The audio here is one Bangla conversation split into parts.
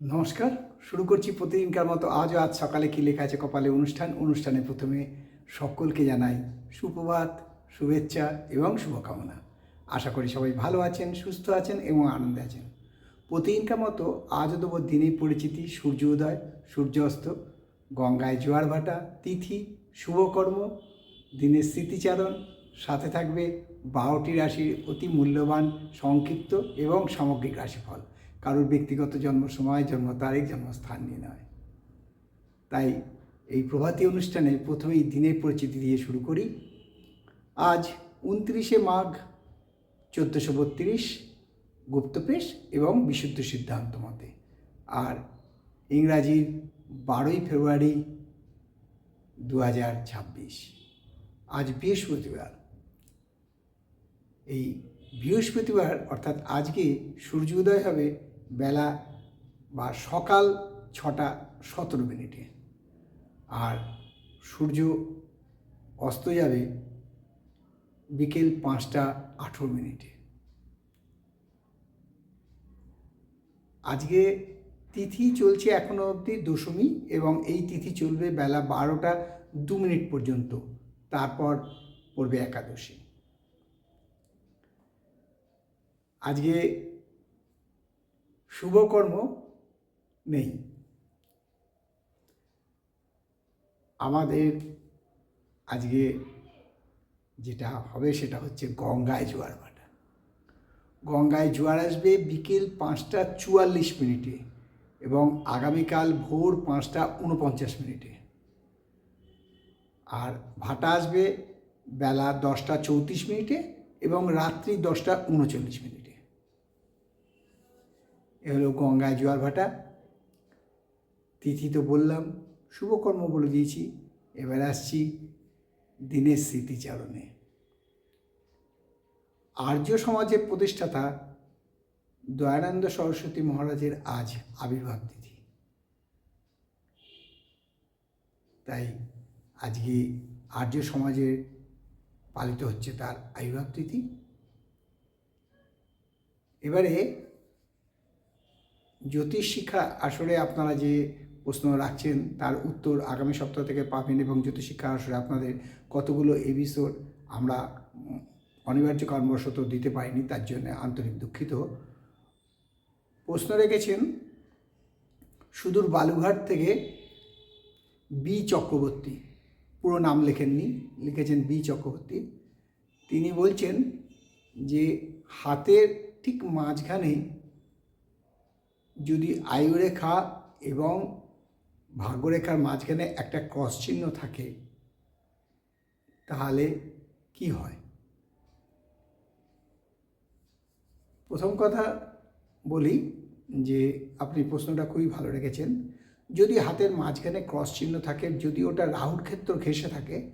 নমস্কার, শুরু করছি প্রতিদিনকার মতো আজও আজ সকালে কি লেখা আছে কপালে অনুষ্ঠান। অনুষ্ঠানে প্রথমে সকলকে জানাই সুপ্রভাত, শুভেচ্ছা এবং শুভকামনা। আশা করি সবাই ভালো আছেন, সুস্থ আছেন এবং আনন্দে আছেন। প্রতিদিনকার মতো আজও দেবো দিনের পরিচিতি, সূর্য উদয় সূর্য অস্ত গঙ্গায় জোয়ার ভাটা, তিথি, শুভকর্ম, দিনের স্মৃতিচারণ, সাথে থাকবে বারোটি রাশির অতি মূল্যবান সংক্ষিপ্ত এবং সামগ্রিক রাশিফল। কারোর ব্যক্তিগত জন্ম সময়, জন্ম তারিখ, জন্মস্থান নিয়ে নয়। তাই এই প্রভাতী অনুষ্ঠানে প্রথমেই দিনের পরিচিতি দিয়ে শুরু করি। আজ উনত্রিশে মাঘ চোদ্দোশো বত্রিশ গুপ্তপ্রেশ এবং বিশুদ্ধ সিদ্ধান্ত মতে। আর ইংরাজির বারোই ফেব্রুয়ারি দু হাজার ছাব্বিশ, আজ বৃহস্পতিবার। এই বৃহস্পতিবার, অর্থাৎ আজকে সূর্য উদয় হবে বেলা বা সকাল ছটা সতেরো মিনিটে। আর সূর্য অস্ত যাবে বিকেল পাঁচটা আঠেরো মিনিটে। আজকে তিথি চলছে এখনও অবধি দশমী এবং এই তিথি চলবে বেলা বারোটা দু মিনিট পর্যন্ত, তারপর পড়বে একাদশী। আজকে শুভকর্ম নেই। আমাদের আজকে যেটা হবে সেটা হচ্ছে গঙ্গায় জোয়ার ভাটা। গঙ্গায় জোয়ার আসবে বিকেল পাঁচটা চুয়াল্লিশ মিনিটে এবং আগামীকাল ভোর পাঁচটা উনপঞ্চাশ মিনিটে। আর ভাটা আসবে বেলা দশটা চৌত্রিশ মিনিটে এবং রাত্রি দশটা উনচল্লিশ মিনিটে। এ হলো গঙ্গায় জোয়ার ভাটা। তিথি তো বললাম, শুভকর্ম বলে দিয়েছি। এবার আসছি দিনের স্মৃতিচারণে। আর্য সমাজের প্রতিষ্ঠাতা দয়ানন্দ সরস্বতী মহারাজের আজ আবির্ভাব তিথি। তাই আজকে আর্য সমাজের পালিত হচ্ছে তার আবির্ভাব তিথি। এবারে জ্যোতিষ শিক্ষা আসরে আপনারা যে প্রশ্ন রাখছেন, তার উত্তর আগামী সপ্তাহ থেকে পাবেন এবং জ্যোতিষ শিক্ষা আসরে আপনাদের কতগুলো এপিসোড আমরা অনিবার্য কারণবশত দিতে পারিনি, তার জন্য আন্তরিক দুঃখিত। প্রশ্ন রেখেছেন, সুদূর বালুঘাট থেকে বি চক্রবর্তী, পুরো নাম লেখেননি, লিখেছেন বি চক্রবর্তী। তিনি বলছেন যে হাতের ঠিক মাঝখানে যদি আয়ুরেখা এবং ভাগ্যরেখার মাঝখানে একটা ক্রস চিহ্ন থাকে, তাহলে কি হয়? প্রথম কথা বলি যে, আপনি প্রশ্নটা খুবই ভালো রেখেছেন। যদি হাতের মাঝখানে ক্রস চিহ্ন থাকে, যদি ওটা রাহুর ক্ষেত্র ঘেসে থাকে,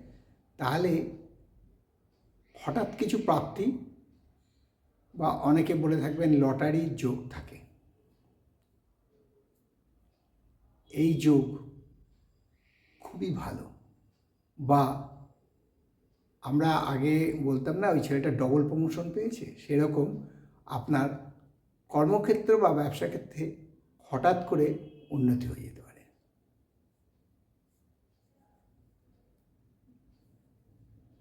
তাহলে হঠাৎ কিছু প্রাপ্তি বা অনেকে বলে থাকবেন লটারি যোগ থাকে। এই যোগ খুবই ভালো। বা আমরা আগে বলতাম না, ওই ছেলেটা ডবল প্রমোশন পেয়েছে? সেরকম আপনার কর্মক্ষেত্র বা ব্যবসা ক্ষেত্রে হঠাৎ করে উন্নতি হয়ে যেতে পারে।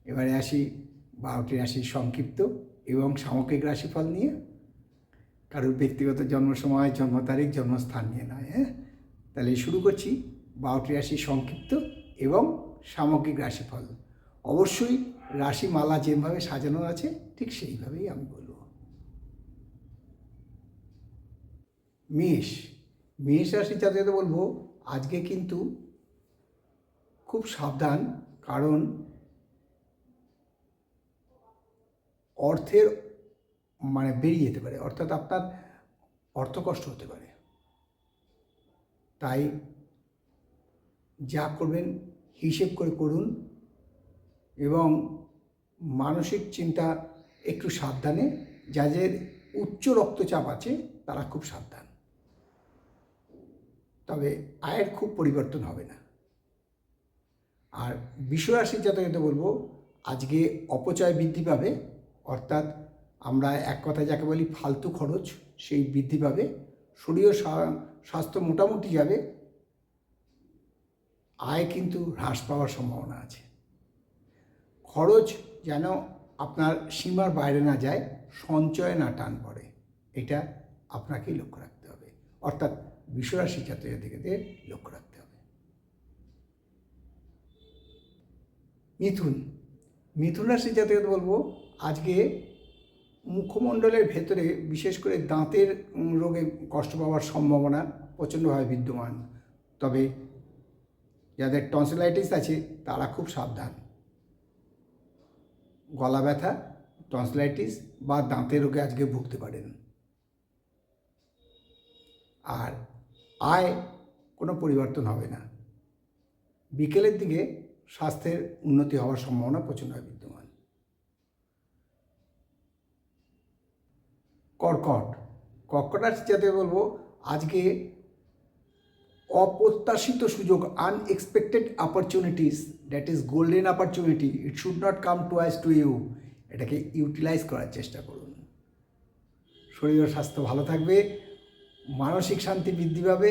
এবারে আসি বারোটি রাশির সংক্ষিপ্ত এবং সামগ্রিক রাশিফল নিয়ে। কারোর ব্যক্তিগত জন্ম সময় জন্ম তারিখ, জন্মস্থান নিয়ে নয় হ্যাঁ? তাহলে শুরু করছি বারোটি রাশির সংক্ষিপ্ত এবং সামগ্রিক রাশিফল। অবশ্যই রাশিমালা যেভাবে সাজানো আছে, ঠিক সেইভাবেই আমি বলব। মেষ। মেষ রাশি জাতকে বলব, আজকে কিন্তু খুব সাবধান, কারণ অর্থের মানে বেরিয়ে যেতে পারে, অর্থাৎ আপনার অর্থকষ্ট হতে পারে। তাই যা করবেন, হিসেব করে করুন এবং মানসিক চিন্তা একটু সাবধানে, যাদের উচ্চ রক্তচাপ আছে, তারা খুব সাবধান। তবে আয়ের খুব পরিবর্তন হবে না। আর বিশ্বরাশির জাতকে বলব, আজকে অপচয় বৃদ্ধি পাবে, অর্থাৎ আমরা এক কথায় যাকে বলি ফালতু খরচ, সেই বৃদ্ধি পাবে। শরীর স্বাস্থ্য মোটামুটি যাবে, আয় কিন্তু হ্রাস পাওয়ার সম্ভাবনা আছে। খরচ যেন আপনার সীমার বাইরে না যায়, সঞ্চয় না টান পড়ে, এটা আপনাকেই লক্ষ্য রাখতে হবে। অর্থাৎ বিশ্বরাশি জাতীয় জাতিকাদের লক্ষ্য রাখতে হবে। মিথুন মিথুন রাশি জাতীয় বলব, আজকে মুখমণ্ডলের ভেতরে, বিশেষ করে দাঁতের রোগে কষ্ট পাওয়ার সম্ভাবনা প্রচণ্ডভাবে বিদ্যমান। তবে যাদের টনসিলাইটিস আছে, তারা খুব সাবধান। গলা ব্যথা টনসিলাইটিস বা দাঁতের রোগে আজকে ভুগতে পারেন। আর আয় কোনো পরিবর্তন হবে না। বিকেলের দিকে স্বাস্থ্যের উন্নতি হওয়ার সম্ভাবনা প্রচণ্ডভাবে বিদ্যমান। কর্কট। কর্কট যাতে বলব, আজকে অপ্রত্যাশিত সুযোগ unexpected opportunities that is golden opportunity it should not come twice to you এটাকে ইউটিলাইজ করার চেষ্টা করুন। শরীর ও স্বাস্থ্য ভালো থাকবে, মানসিক শান্তি বৃদ্ধি পাবে,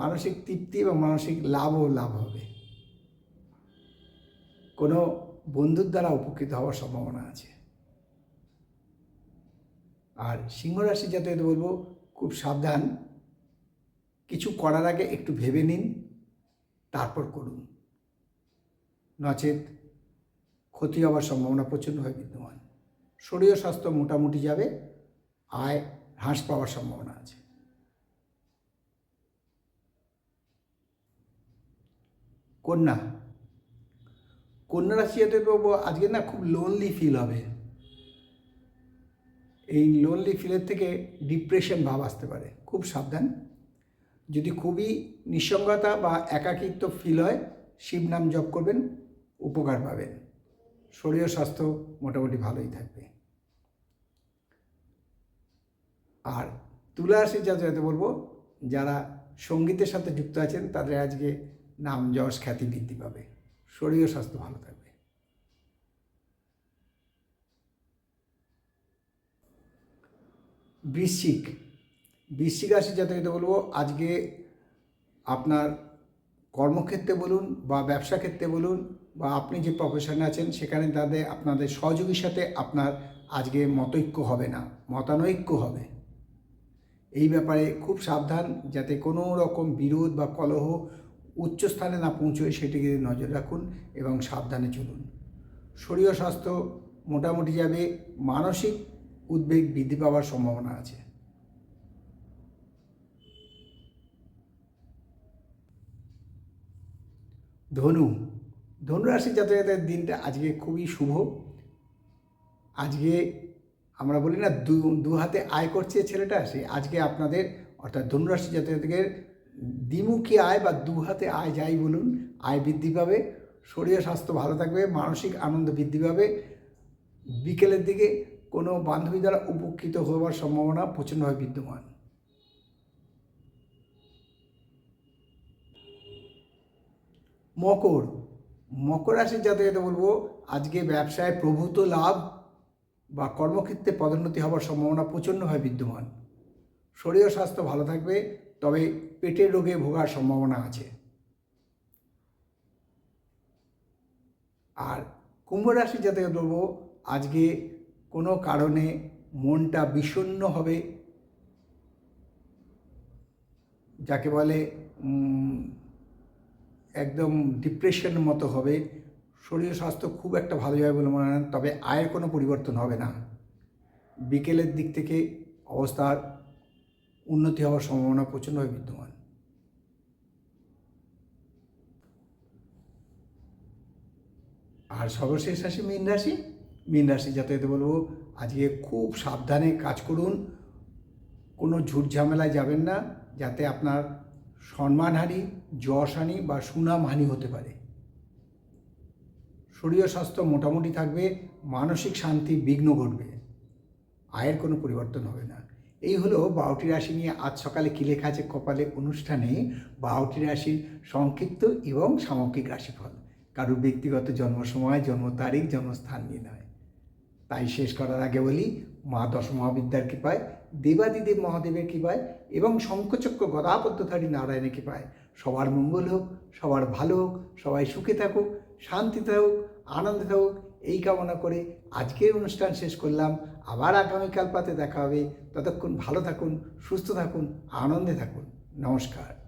মানসিক তৃপ্তি এবং মানসিক লাভও লাভ হবে। কোনো বন্ধুর দ্বারা উপকৃত হওয়ার সম্ভাবনা আছে। আর সিংহ রাশি যাতে বলব খুব সাবধান। কিছু করার আগে একটু ভেবে নিন, তারপর করুন। নচেত ক্ষতি হওয়ার সম্ভাবনা প্রচণ্ডভাবে বিদ্যমান। শরীর স্বাস্থ্য মোটামুটি যাবে, আয়, হ্রাস পাওয়ার সম্ভাবনা আছে। কন্যা কন্যা রাশিয়াতে আজকে না খুব লোনলি ফিল হবে। এই লোনলি ফিলের থেকে ডিপ্রেশন ভাব আসতে পারে। খুব সাবধান। যদি খুবই নিঃসঙ্গতা বা একাকিত্ব ফিল হয়, শিব নাম জপ করবেন, উপকার পাবেন। শরীর স্বাস্থ্য মোটামুটি ভালোই থাকবে। আর তুলা রাশি যাতে বলব, যারা সঙ্গীতের সাথে যুক্ত আছেন, তাদের আজকে নাম যশ খ্যাতি বৃদ্ধি পাবে। শরীর স্বাস্থ্য ভালো থাকবে। বৃশ্চিক বৃশ্চিক রাশি যাতে বলব, আজকে আপনার কর্মক্ষেত্রে বলুন বা ব্যবসা ক্ষেত্রে বলুন বা আপনি যে প্রফেশনে আছেন, সেখানে তাদের, আপনাদের সহযোগীর সাথে আপনার আজকে মতৈক্য হবে না, মতানৈক্য হবে। এই ব্যাপারে খুব সাবধান, যাতে কোনো রকম বিরোধ বা কলহ উচ্চ স্থানে না পৌঁছয়, সেটিকে নজর রাখুন এবং সাবধানে চলুন। শরীর স্বাস্থ্য মোটামুটি যাবে, মানসিক উদ্বেগ বৃদ্ধি পাওয়ার সম্ভাবনা আছে। ধনু ধনু রাশি যাতায়াতের দিনটা আজকে খুবই শুভ। আজকে আমরা বলি না, দু দু হাতে আয় করছে ছেলেটা, সে আজকে আপনাদের, অর্থাৎ ধনুরাশি জাতকের দ্বিমুখী আয় বা দু হাতে আয় যাই বলুন, আয় বৃদ্ধি পাবে, শরীর স্বাস্থ্য ভালো থাকবে, মানসিক আনন্দ বৃদ্ধি পাবে। বিকেলের দিকে কোনো বান্ধবী দ্বারা উপকৃত হওয়ার সম্ভাবনা প্রচণ্ডভাবে বিদ্যমান। মকর। মকর রাশির জাতকে বলব, আজকে ব্যবসায় প্রভূত লাভ বা কর্মক্ষেত্রে পদোন্নতি হওয়ার সম্ভাবনা প্রচণ্ডভাবে বিদ্যমান। শরীর স্বাস্থ্য ভালো থাকবে, তবে পেটের রোগে ভোগার সম্ভাবনা আছে। আর কুম্ভ রাশি যাতে বলব, আজকে কোনো কারণে মনটা বিষণ্ণ হবে, যাকে বলে একদম ডিপ্রেশন মতো হবে, শরীর স্বাস্থ্য খুব একটা ভালো যাবে বলে মনে হয় তবে আয়ের কোনো পরিবর্তন হবে না। বিকেলের দিক থেকে অবস্থার উন্নতি হওয়ার সম্ভাবনা প্রচণ্ডভাবে বিদ্যমান। আর সর্বশেষ রাশি মীন রাশি? মীন রাশি যাতে বলব, আজকে খুব সাবধানে কাজ করুন। কোনো ঝুট ঝামেলায় যাবেন না, যাতে আপনার সম্মানহানি, যশহানি বা সুনামহানি হতে পারে। শরীর স্বাস্থ্য মোটামুটি থাকবে, মানসিক শান্তি বিঘ্ন ঘটবে, আয়ের কোনো পরিবর্তন হবে না। এই হলো বারোটি রাশি নিয়ে আজ সকালে কী লেখা আছে কপালে অনুষ্ঠানে বারোটি রাশির সংক্ষিপ্ত এবং সামগ্রিক রাশিফল। কারোর ব্যক্তিগত জন্ম সময় জন্ম তারিখ জন্মস্থান নিয়ে নয়। তাই শেষ করার আগে বলি মা দশ মহাবিদ্যার কৃপায়, দেবাদিদেব মহাদেবের কৃপায় এবং শঙ্খচক্র গদাপদ্মধারী নারায়ণের কৃপায়। সবার মঙ্গল হোক, সবার ভালো হোক, সবাই সুখে থাকুক, শান্তিতে হোক, আনন্দে থাকুক এই কামনা করে আজকের অনুষ্ঠান শেষ করলাম। আবার আগামীকাল পাতে দেখা হবে। ততক্ষণ ভালো থাকুন, সুস্থ থাকুন, আনন্দে থাকুন। নমস্কার।